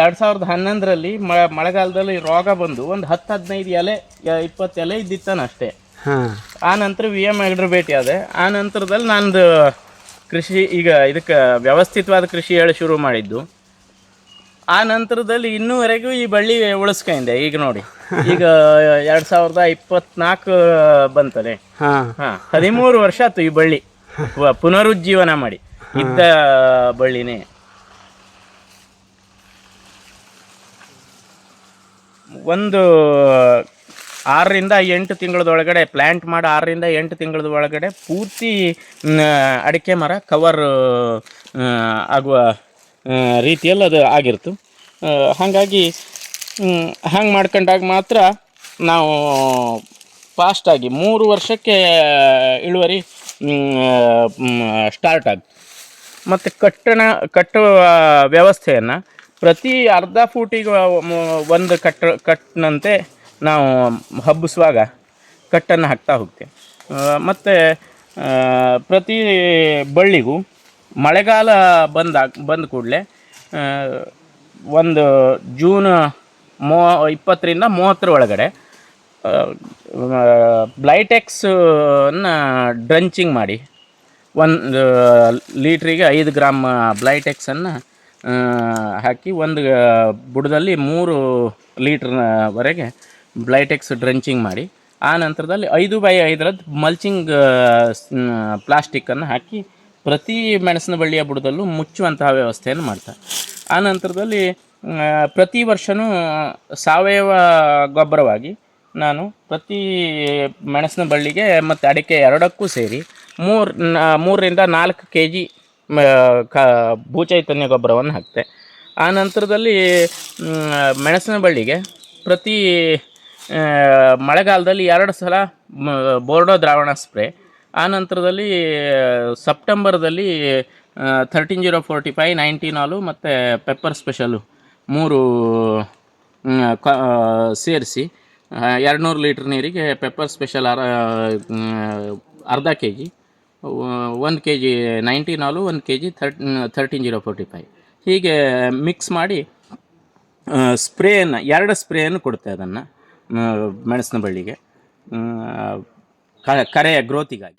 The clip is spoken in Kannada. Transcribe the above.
ಎರಡು ಸಾವಿರದ ಹನ್ನೊಂದರಲ್ಲಿ ಮಳೆಗಾಲದಲ್ಲಿ ರೋಗ ಬಂದು ಒಂದು ಹತ್ತು ಹದಿನೈದು ಎಲೆ ಇಪ್ಪತ್ತು ಎಲೆ ಇದ್ದಿತ್ತಾನ ಅಷ್ಟೇ. ಆ ನಂತರ ವಿ ಎಂ ಹೆಗ್ಡ್ರ್ ಭೇಟಿ ಆದೆ. ಆ ನಂತರದಲ್ಲಿ ನಂದು ಕೃಷಿ ಈಗ ಇದಕ್ಕೆ ವ್ಯವಸ್ಥಿತವಾದ ಕೃಷಿ ಹೇಳಿ ಶುರು ಮಾಡಿದ್ದು. ಆ ನಂತರದಲ್ಲಿ ಇನ್ನೂವರೆಗೂ ಈ ಬಳ್ಳಿ ಉಳಿಸ್ಕೊಂಡೆ ಈಗ ನೋಡಿ. ಈಗ ಎರಡು ಸಾವಿರದ ಇಪ್ಪತ್ನಾಲ್ಕು ಬಂತಲೆ. ಹದಿಮೂರು ವರ್ಷ ಆಯ್ತು ಈ ಬಳ್ಳಿ. ಪುನರುಜ್ಜೀವನ ಮಾಡಿ. ಇದ್ದ ಬಳ್ಳಿನೇ. ಒಂದು ಆರರಿಂದ ಎಂಟು ತಿಂಗಳದೊಳಗಡೆ ಪ್ಲ್ಯಾಂಟ್ ಮಾಡಿ, ಆರರಿಂದ ಎಂಟು ತಿಂಗಳದ ಒಳಗಡೆ ಪೂರ್ತಿ ಅಡಿಕೆ ಮರ ಕವರ್ ಆಗುವ ರೀತಿಯಲ್ಲಿ ಅದು ಆಗಿರ್ತು. ಹಾಗಾಗಿ ಹಂಗೆ ಮಾಡ್ಕೊಂಡಾಗ ಮಾತ್ರ ನಾವು ಫಾಸ್ಟಾಗಿ ಮೂರು ವರ್ಷಕ್ಕೆ ಇಳುವರಿ ಸ್ಟಾರ್ಟ್ ಆಗುತ್ತೆ ಮತ್ತು ಕಟ್ಟಣ, ಕಟ್ಟುವ ವ್ಯವಸ್ಥೆಯನ್ನು ಪ್ರತಿ ಅರ್ಧ ಫೂಟಿಗೆ ಒಂದು ಕಟ್ ಕಟ್ಟಿನಂತೆ ನಾವು ಹಬ್ಬಿಸುವಾಗ ಕಟ್ಟನ್ನು ಹಾಕ್ತಾ ಹೋಗ್ತೇವೆ. ಮತ್ತು ಪ್ರತಿ ಬಳ್ಳಿಗೂ ಮಳೆಗಾಲ ಬಂದಾಗ, ಬಂದ ಕೂಡಲೇ ಒಂದು ಜೂನ್ ಮೂ ಇಪ್ಪತ್ತರಿಂದ ಮೂವತ್ತರ ಒಳಗಡೆ ಬ್ಲೈಟೆಕ್ಸನ್ನ ಡ್ರಂಚಿಂಗ್ ಮಾಡಿ, ಒಂದು ಲೀಟ್ರಿಗೆ ಐದು ಗ್ರಾಮ್ ಬ್ಲೈಟೆಕ್ಸನ್ನು ಹಾಕಿ ಒಂದು ಬುಡದಲ್ಲಿ ಮೂರು ಲೀಟ್ರ್ನವರೆಗೆ ಬ್ಲೈಟೆಕ್ಸ್ ಡ್ರೆಂಚಿಂಗ್ ಮಾಡಿ, ಆ ನಂತರದಲ್ಲಿ ಐದು ಬೈ ಐದರದ್ದು ಮಲ್ಚಿಂಗ್ ಪ್ಲಾಸ್ಟಿಕ್ಕನ್ನು ಹಾಕಿ ಪ್ರತಿ ಮೆಣಸಿನ ಬಳ್ಳಿಯ ಬುಡದಲ್ಲೂ ಮುಚ್ಚುವಂತಹ ವ್ಯವಸ್ಥೆಯನ್ನು ಮಾಡ್ತಾರೆ. ಆ ನಂತರದಲ್ಲಿ ಪ್ರತಿ ವರ್ಷವೂ ಸಾವಯವ ಗೊಬ್ಬರವಾಗಿ ನಾನು ಪ್ರತಿ ಮೆಣಸಿನ ಬಳ್ಳಿಗೆ ಮತ್ತು ಅಡಿಕೆ ಎರಡಕ್ಕೂ ಸೇರಿ ಮೂರು ಮೂರರಿಂದ ನಾಲ್ಕು ಕೆ ಜಿ ಕ, ಭೂಚೈತನ್ಯ ಗೊಬ್ಬರವನ್ನು ಹಾಕ್ತೆ. ಆ ನಂತರದಲ್ಲಿ ಮೆಣಸಿನ ಬಳ್ಳಿಗೆ ಪ್ರತಿ ಮಳೆಗಾಲದಲ್ಲಿ ಎರಡು ಸಲ ಬೋರ್ಡೋ ದ್ರಾವಣ ಸ್ಪ್ರೇ. ಆ ನಂತರದಲ್ಲಿ, ಸೆಪ್ಟೆಂಬರ್ದಲ್ಲಿ thirteen zero forty five nineteen all ಮತ್ತು ಪೆಪ್ಪರ್ ಸ್ಪೆಷಲು ಮೂರು ಸೇರಿಸಿ ಎರಡು ನೂರು ಲೀಟ್ರ್ ನೀರಿಗೆ ಪೆಪ್ಪರ್ ಸ್ಪೆಷಲ್ ಅರ್ಧ ಕೆ ಜಿ ಒಂದು ಕೆ ಜಿ ನೈಂಟೀನ್ ಆಲು ಒಂದು K G thirt, thirteen zero forty five. ಹೀಗೆ ಮಿಕ್ಸ್ ಮಾಡಿ ಸ್ಪ್ರೇಯನ್ನು, ಎರಡು ಸ್ಪ್ರೇಯನ್ನು ಕೊಡುತ್ತೆ ಅದನ್ನು ಮೆಣಸಿನ ಬಳ್ಳಿಗೆ ಕರೆಯ ಗ್ರೋತಿಗಾಗಿ